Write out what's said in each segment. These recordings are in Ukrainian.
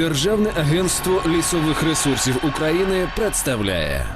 Державне агентство лісових ресурсів України представляє.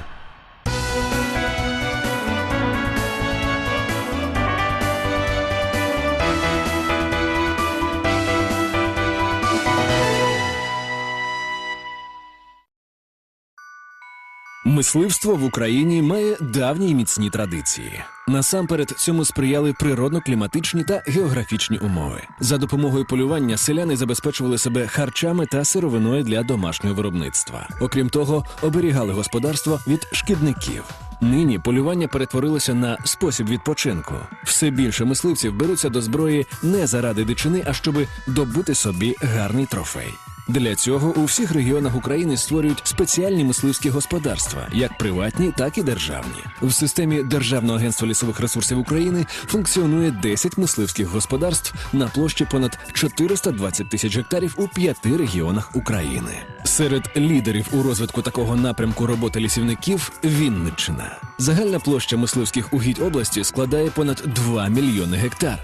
Мисливство в Україні має давні й міцні традиції. Насамперед цьому сприяли природно-кліматичні та географічні умови. За допомогою полювання селяни забезпечували себе харчами та сировиною для домашнього виробництва. Окрім того, оберігали господарство від шкідників. Нині полювання перетворилося на спосіб відпочинку. Все більше мисливців беруться до зброї не заради дичини, а щоби добути собі гарний трофей. Для цього у всіх регіонах України створюють спеціальні мисливські господарства, як приватні, так і державні. В системі Державного агентства лісових ресурсів України функціонує 10 мисливських господарств на площі понад 420 тисяч гектарів у п'яти регіонах України. Серед лідерів у розвитку такого напрямку роботи лісівників Вінниччина. Загальна площа мисливських угідь області складає понад 2 мільйони гектар.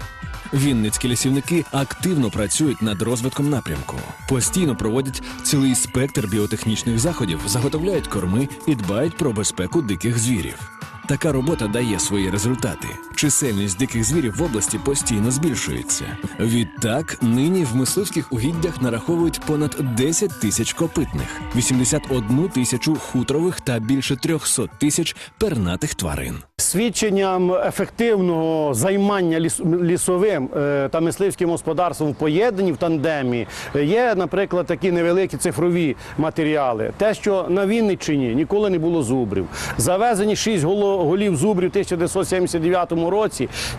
Вінницькі лісівники активно працюють над розвитком напрямку, постійно проводять цілий спектр біотехнічних заходів, заготовляють корми і дбають про безпеку диких звірів. Така робота дає свої результати. Чисельність диких звірів в області постійно збільшується. Відтак, нині в мисливських угіддях нараховують понад 10 тисяч копитних, 81 тисячу хутрових та більше 300 тисяч пернатих тварин. Свідченням ефективного займання ліс- лісовим е, та мисливським господарством в поєднанні в тандемі є, наприклад, такі невеликі цифрові матеріали. Те, що на Вінниччині ніколи не було зубрів. Завезені 6 голо- голів зубрів у 1979 році.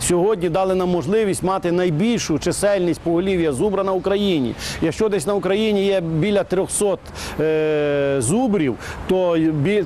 Сьогодні дали нам можливість мати найбільшу чисельність поголів'я зубра на Україні. Якщо десь на Україні є біля 300 е, зубрів, то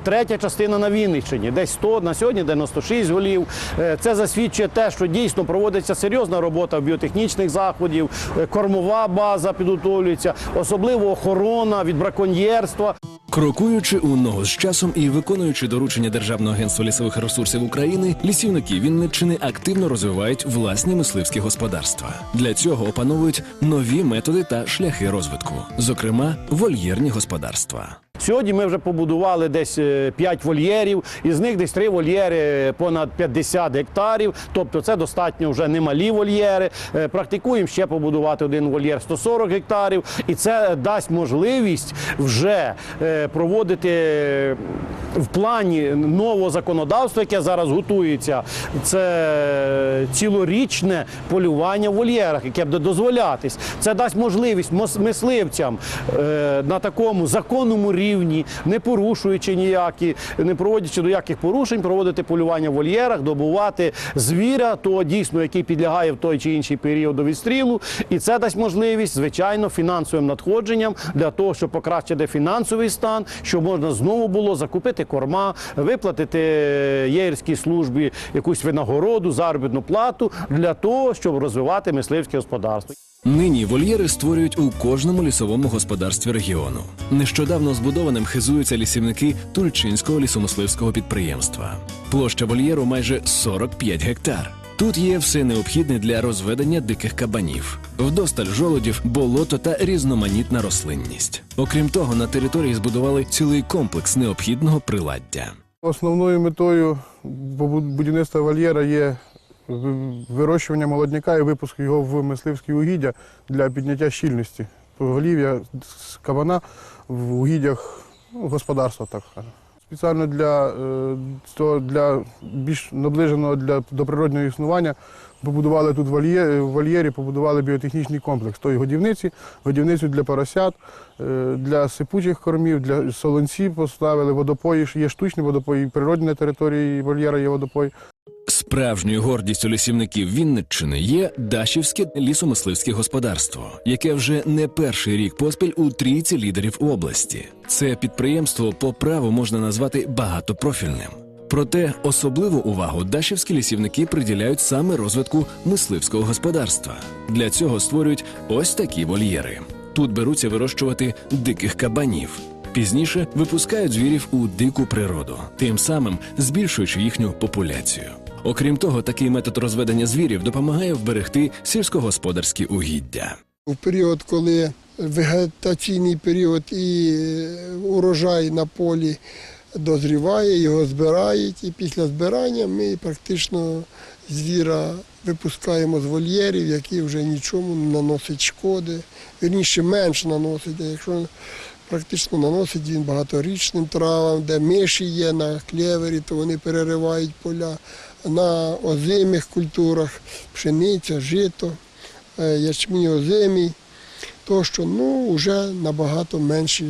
третя частина на Вінниччині, десь 100, на сьогодні 96 голів. Е, Це засвідчує те, що дійсно проводиться серйозна робота в біотехнічних заходів, е, кормова база підготовлюється, особливо охорона від браконьєрства. Крокуючи у ногу з часом і виконуючи доручення Державного агентства лісових ресурсів України, лісівники Вінниччини активно розвивають власні мисливські господарства. Для цього опановують нові методи та шляхи розвитку, зокрема вольєрні господарства. Сьогодні ми вже побудували десь 5 вольєрів, із них десь 3 вольєри понад 50 гектарів. Тобто це достатньо вже немалі вольєри. Е, Практикуємо ще побудувати один вольєр 140 гектарів, і це дасть можливість вже е, проводити в плані нового законодавства, яке зараз готується. Це цілорічне полювання в вольєрах, яке буде дозволятись. Це дасть можливість мисливцям е, на такому законному рівні, не порушуючи ніякі, не проводячи до яких порушень, проводити полювання в вольєрах, добувати звіря, того дійсно, який підлягає в той чи інший період до відстрілу. І це дасть можливість, звичайно, фінансовим надходженням для того, щоб покращити фінансовий стан, щоб можна знову було закупити корма, виплатити єгерській службі якусь винагороду, заробітну плату для того, щоб розвивати мисливське господарство. Нині вольєри створюють у кожному лісовому господарстві регіону. Нещодавно збудованим хизуються лісівники Тульчинського лісомисливського підприємства. Площа вольєру майже 45 гектар. Тут є все необхідне для розведення диких кабанів, вдосталь жолодів, болото та різноманітна рослинність. Окрім того, на території збудували цілий комплекс необхідного приладдя. Основною метою будівництва вольєра є вирощування молодняка і випуск його в мисливські угіддя для підняття щільності поголів'я з кабана в угіддях ну, господарства, так скажемо. Спеціально для, е, для більш наближеного для, до природнього існування побудували тут в вольєрі, побудували біотехнічний комплекс тої годівниці, годівницю для поросят, е, для сипучих кормів, для солонці поставили водопої. Є штучні водопої, природні на території вольєра є водопої. Справжньою гордістю лісівників Вінниччини є Дашівське лісомисливське господарство, яке вже не перший рік поспіль у трійці лідерів області. Це підприємство по праву можна назвати багатопрофільним. Проте особливу увагу дашівські лісівники приділяють саме розвитку мисливського господарства. Для цього створюють ось такі вольєри. Тут беруться вирощувати диких кабанів. Пізніше випускають звірів у дику природу, тим самим збільшуючи їхню популяцію. Окрім того, такий метод розведення звірів допомагає вберегти сільськогосподарські угіддя. У період, коли вегетаційний період і урожай на полі дозріває, його збирають, і після збирання ми практично звіра випускаємо з вольєрів, які вже нічому не наносить шкоди. Вірніше менше наносить, а якщо практично наносить він багаторічним травам, де миші є на клєвері, то вони переривають поля. На озимих культурах пшениця, жито, е, ячмінь озимий, тощо, ну, вже набагато менші,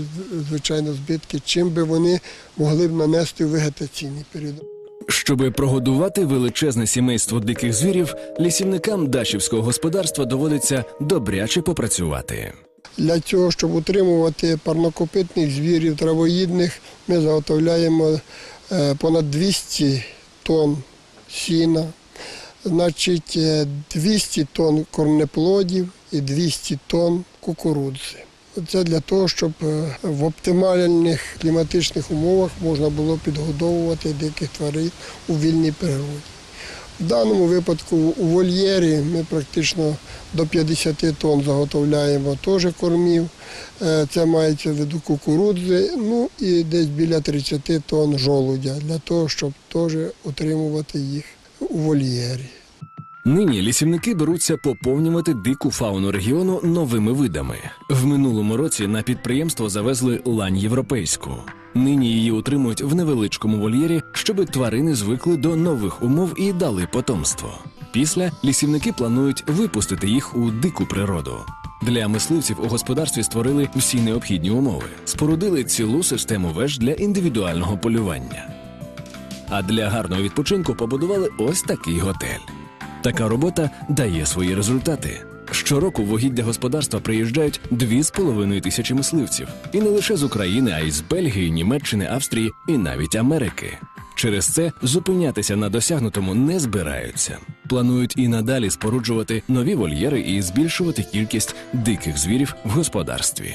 звичайно, збитки, чим би вони могли б нанести в вегетаційний період. Щоби прогодувати величезне сімейство диких звірів, лісівникам дачівського господарства доводиться добряче попрацювати. Для цього, щоб утримувати парнокопитних звірів травоїдних, ми заготовляємо е, понад 200 тонн сіна, значить е, 200 тонн корнеплодів і 200 тонн кукурудзи. Це для того, щоб е, в оптимальних кліматичних умовах можна було підгодовувати диких тварин у вільній природі. В даному випадку у вольєрі ми практично до 50 тонн заготовляємо теж кормів. Е, Це мається в виду кукурудзи, ну і десь біля 30 тонн жолудя для того, щоб теж утримувати їх у вольєрі. Нині лісівники беруться поповнювати дику фауну регіону новими видами. В минулому році на підприємство завезли лань європейську. Нині її утримують в невеличкому вольєрі, щоби тварини звикли до нових умов і дали потомство. Після лісівники планують випустити їх у дику природу. Для мисливців у господарстві створили всі необхідні умови, спорудили цілу систему веж для індивідуального полювання. А для гарного відпочинку побудували ось такий готель. Така робота дає свої результати. Щороку в угіддя господарства приїжджають 2,5 тисячі мисливців. І не лише з України, а й з Бельгії, Німеччини, Австрії і навіть Америки. Через це зупинятися на досягнутому не збираються. Планують і надалі споруджувати нові вольєри і збільшувати кількість диких звірів в господарстві.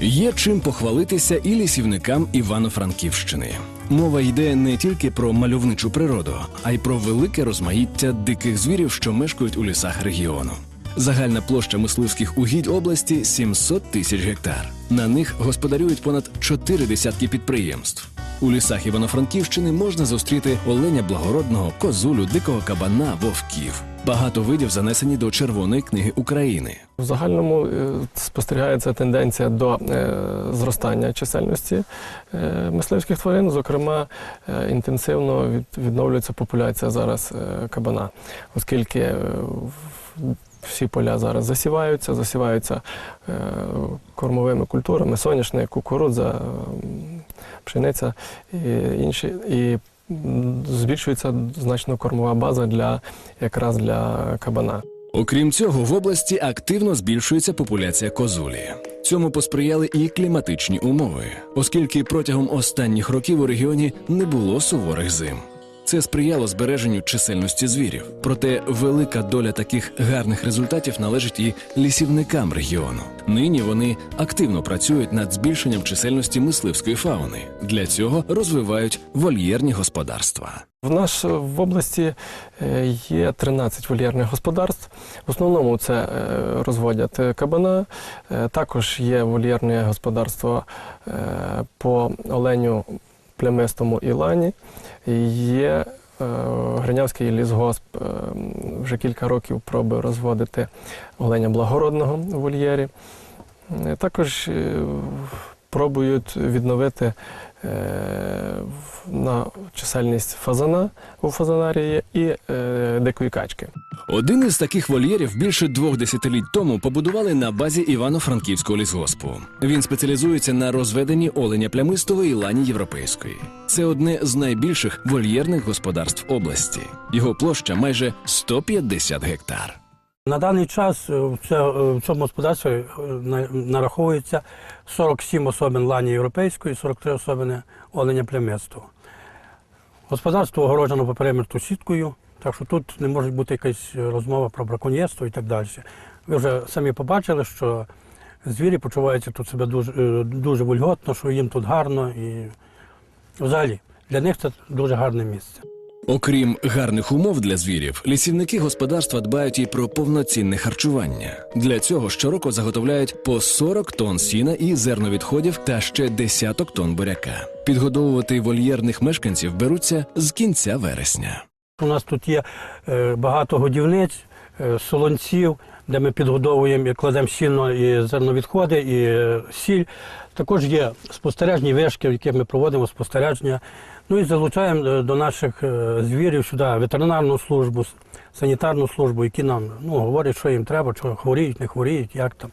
Є чим похвалитися і лісівникам Івано-Франківщини. Мова йде не тільки про мальовничу природу, а й про велике розмаїття диких звірів, що мешкають у лісах регіону. Загальна площа мисливських угідь області 700 тисяч гектар. На них господарюють понад чотири десятки підприємств. У лісах Івано-Франківщини можна зустріти оленя благородного, козулю, дикого кабана, вовків. Багато видів занесені до Червоної книги України. В загальному е, спостерігається тенденція до е, зростання чисельності е, мисливських тварин. Зокрема, інтенсивно від, відновлюється популяція зараз кабана, оскільки всі поля зараз засіваються, засіваються е, кормовими культурами, соняшник, кукурудза, пшениця і інші. І збільшується значно кормова база для якраз для кабана. Окрім цього, в області активно збільшується популяція козулі. Цьому посприяли і кліматичні умови, оскільки протягом останніх років у регіоні не було суворих зим. Це сприяло збереженню чисельності звірів. Проте велика доля таких гарних результатів належить і лісівникам регіону. Нині вони активно працюють над збільшенням чисельності мисливської фауни. Для цього розвивають вольєрні господарства. В нас в області е, є 13 вольєрних господарств. В основному це е, розводять е, кабана. Е, Також є вольєрне господарство е, по оленю плямистому і лані. Є е, Гринявський лісгосп е, вже кілька років пробує розводити оленя благородного в вольєрі. Е, Також е, пробують відновити е, на чисельність фазана у фазанарії і е, дикої качки. Один із таких вольєрів більше двох десятиліть тому побудували на базі Івано-Франківського лісгоспу. Він спеціалізується на розведенні оленя плямистого і лані європейської. Це одне з найбільших вольєрних господарств області. Його площа майже 150 гектар. На даний час е, е, в цьому господарстві е, нараховується 47 особин лані європейської, 43 особини оленя плем'ястого. Господарство огороджено по периметру сіткою, так що тут не може бути якась розмова про браконьєрство і так далі. Ви вже самі побачили, що звірі почуваються тут себе дуже, дуже вольготно, що їм тут гарно і взагалі для них це дуже гарне місце. Окрім гарних умов для звірів, лісівники господарства дбають і про повноцінне харчування. Для цього щороку заготовляють по 40 тонн сіна і зерновідходів та ще десяток тонн буряка. Підгодовувати вольєрних мешканців беруться з кінця вересня. У нас тут є е, багато годівниць, е, солонців, де ми підгодовуємо і кладемо сіно і зерновідходи, і е, сіль. Також є спостережні вишки, в яких ми проводимо спостереження. Ну і залучаємо е, до наших е, звірів сюди ветеринарну службу, санітарну службу, які нам ну, говорять, що їм треба, що хворіють, не хворіють, як там.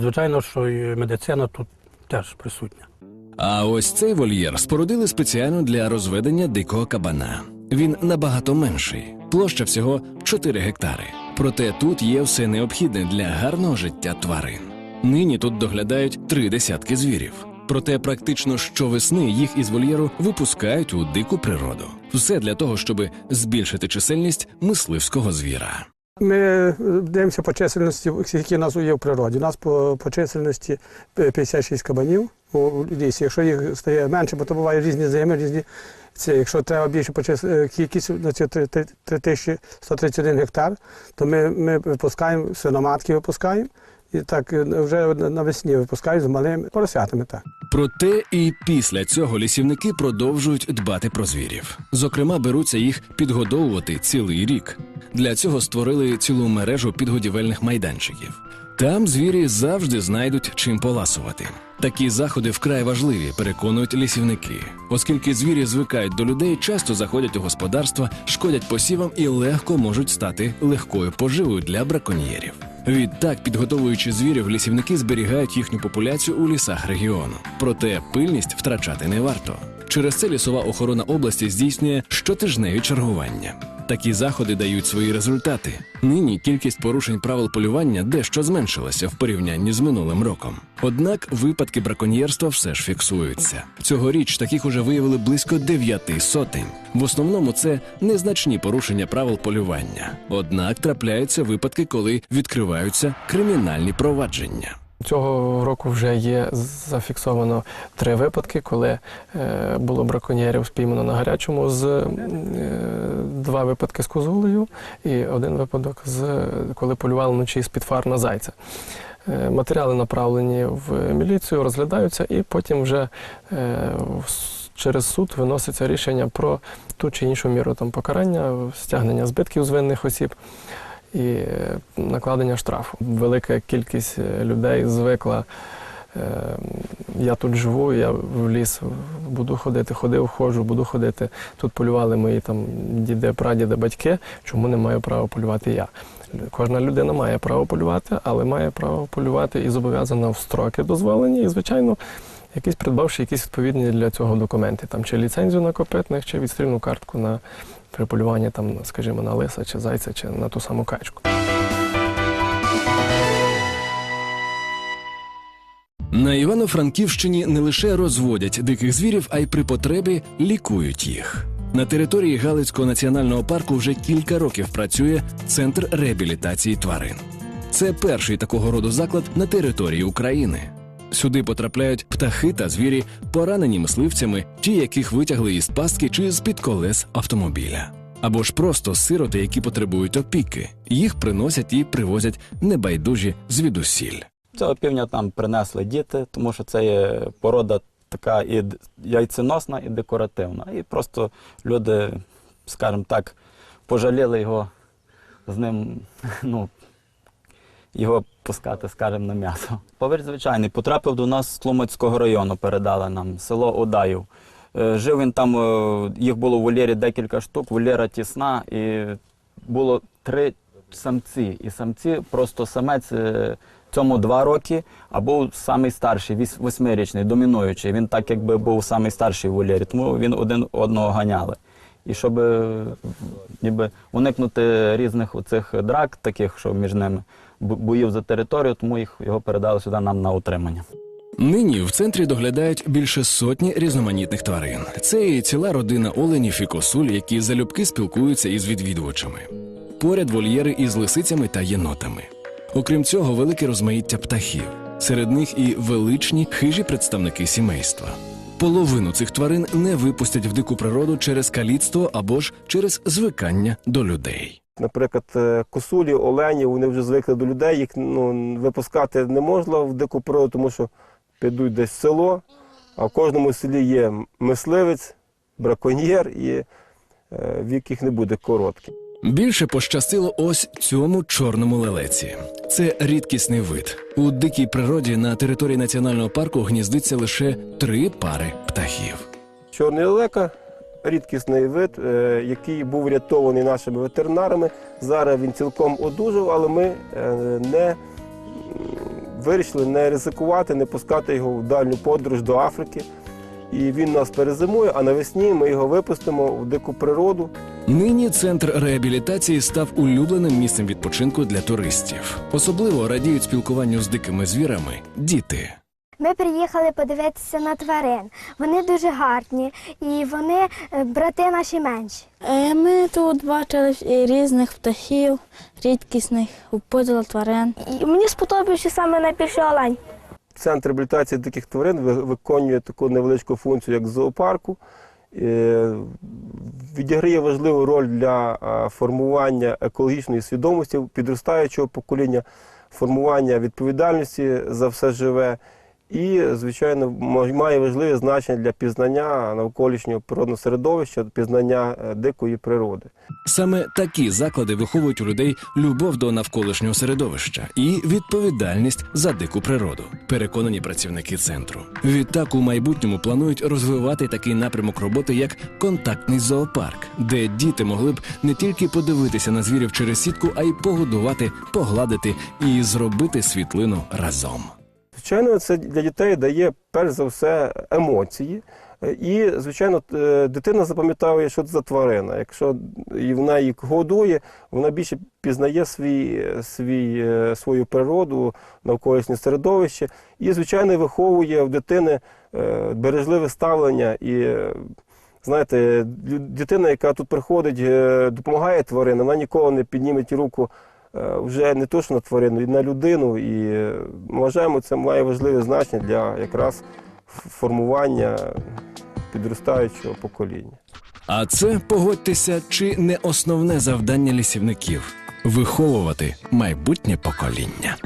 Звичайно, що і медицина тут теж присутня. А ось цей вольєр спорудили спеціально для розведення дикого кабана. Він набагато менший, площа всього 4 гектари. Проте тут є все необхідне для гарного життя тварин. Нині тут доглядають три десятки звірів. Проте практично щовесни їх із вольєру випускають у дику природу. Все для того, щоб збільшити чисельність мисливського звіра. Ми е, дивимося по чисельності, які у нас є в природі. У нас по, по чисельності 56 кабанів у лісі. Якщо їх стає менше, бо то буває різні зими, різні. Це, якщо треба більше по е, кількість на ці 3131 гектар, то ми, ми випускаємо свиноматки, випускаємо. І так е, вже навесні випускають з малими поросятами. Так. Проте і після цього лісівники продовжують дбати про звірів. Зокрема, беруться їх підгодовувати цілий рік. Для цього створили цілу мережу підгодівельних майданчиків. Там звірі завжди знайдуть чим поласувати. Такі заходи вкрай важливі, переконують лісівники, оскільки звірі звикають до людей, часто заходять у господарства, шкодять посівам і легко можуть стати легкою поживою для браконьєрів. Відтак, підготовуючи звірів, лісівники зберігають їхню популяцію у лісах регіону. Проте пильність втрачати не варто. Через це лісова охорона області здійснює щотижневі чергування. Такі заходи дають свої результати. Нині кількість порушень правил полювання дещо зменшилася в порівнянні з минулим роком. Однак випадки браконьєрства все ж фіксуються. Цьогоріч таких уже виявили близько дев'яти сотень. В основному це незначні порушення правил полювання. Однак трапляються випадки, коли відкриваються кримінальні провадження. Цього року вже є зафіксовано три випадки, коли е, було браконьєрів спіймано на гарячому з е, два випадки з козулею і один випадок з коли полювали вночі з під фар на зайця. Е, Матеріали направлені в міліцію, розглядаються, і потім вже через суд виноситься рішення про ту чи іншу міру там покарання, стягнення збитків з винних осіб і накладення штрафу. Велика кількість е, людей звикла. е, Я тут живу, я в ліс буду ходити, ходив, ходжу, буду ходити. Тут полювали мої там діди, прадіди, батьки. Чому не маю права полювати я? Кожна людина має право полювати, але має право полювати і зобов'язана в строки дозволені. І, звичайно, якісь придбавши якісь відповідні для цього документи, там чи ліцензію на копитних, чи відстрільну картку на при полюванні, там, скажімо, на лиса чи зайця, чи на ту саму качку. На Івано-Франківщині не лише розводять диких звірів, а й при потребі лікують їх. На території Галицького національного парку вже кілька років працює центр реабілітації тварин. Це перший такого роду заклад на території України. Сюди потрапляють птахи та звірі, поранені мисливцями, ті, яких витягли із пастки чи з під колес автомобіля. Або ж просто сироти, які потребують опіки. Їх приносять і привозять небайдужі звідусіль. Цього півня там принесли діти, тому що це є порода така і яйценосна, і декоративна. І просто люди, скажімо так, пожаліли його з ним, ну, його пускати, скажімо, на м'ясо. Повір звичайний, потрапив до нас з Тлумацького району, передали нам село Одаїв. Е, Жив він там, е, їх було в вольєрі декілька штук, вольєра тісна, і було три самці. І самці, просто самець е, цьому два роки, а був самий старший, восьмирічний, домінуючий. Він так якби був самий старший в вольєрі, тому він один одного ганяли. І щоб ніби уникнути різних оцих драк, таких, що між ними, боїв за територію, тому їх його передали сюди нам на утримання. Нині в центрі доглядають більше сотні різноманітних тварин. Це і ціла родина оленів і косуль, які залюбки спілкуються із відвідувачами. Поряд вольєри із лисицями та єнотами. Окрім цього, велике розмаїття птахів. Серед них і величні хижі представники сімейства. половину цих тварин не випустять в дику природу через каліцтво або ж через звикання до людей. Наприклад, е, косулі, олені, вони вже звикли до людей, їх ну, випускати не можна в дику природу, тому що підуть десь в село, а в кожному селі є мисливець, браконьєр, і е, вік їх не буде короткий. Більше пощастило ось цьому чорному лелеці. Це рідкісний вид. У дикій природі на території національного парку гніздиться лише три пари птахів. Чорний лелека рідкісний вид, е, який був врятований нашими ветеринарами. Зараз він цілком одужав, але ми е, не вирішили не ризикувати, не пускати його в дальню подорож до Африки. І він нас перезимує, а навесні ми його випустимо в дику природу. Нині центр реабілітації став улюбленим місцем відпочинку для туристів. Особливо радіють спілкуванню з дикими звірами діти. Ми приїхали подивитися на тварин. Вони дуже гарні і вони е, брати наші менші. Е, Ми тут бачили е, різних птахів, рідкісних, поділ тварин. І мені сподобався саме найбільше олень. Центр реабілітації диких тварин виконує таку невеличку функцію, як зоопарку. Е, Відіграє важливу роль для формування екологічної свідомості підростаючого покоління, формування відповідальності за все живе. І, звичайно, ма- має важливе значення для пізнання навколишнього природного середовища, пізнання е, дикої природи. Саме такі заклади виховують у людей любов до навколишнього середовища і відповідальність за дику природу. Переконані працівники центру. Відтак у майбутньому планують розвивати такий напрямок роботи, як контактний зоопарк, де діти могли б не тільки подивитися на звірів через сітку, а й погодувати, погладити і зробити світлину разом. Звичайно, це для дітей дає перш за все емоції. Е, І, звичайно, е, дитина запам'ятовує, що це за тварина. Якщо вона їх годує, вона більше пізнає свій, свій, е, свою природу, навколишнє середовище і, звичайно, виховує в дитини бережливе ставлення. І, знаєте, дитина, яка тут приходить, допомагає тваринам, вона ніколи не підніме руку вже не то, що на тварину, і на людину. І е, вважаємо, це має важливе значення для якраз формування підростаючого покоління. А це погодьтеся, чи не основне завдання лісівників виховувати майбутнє покоління.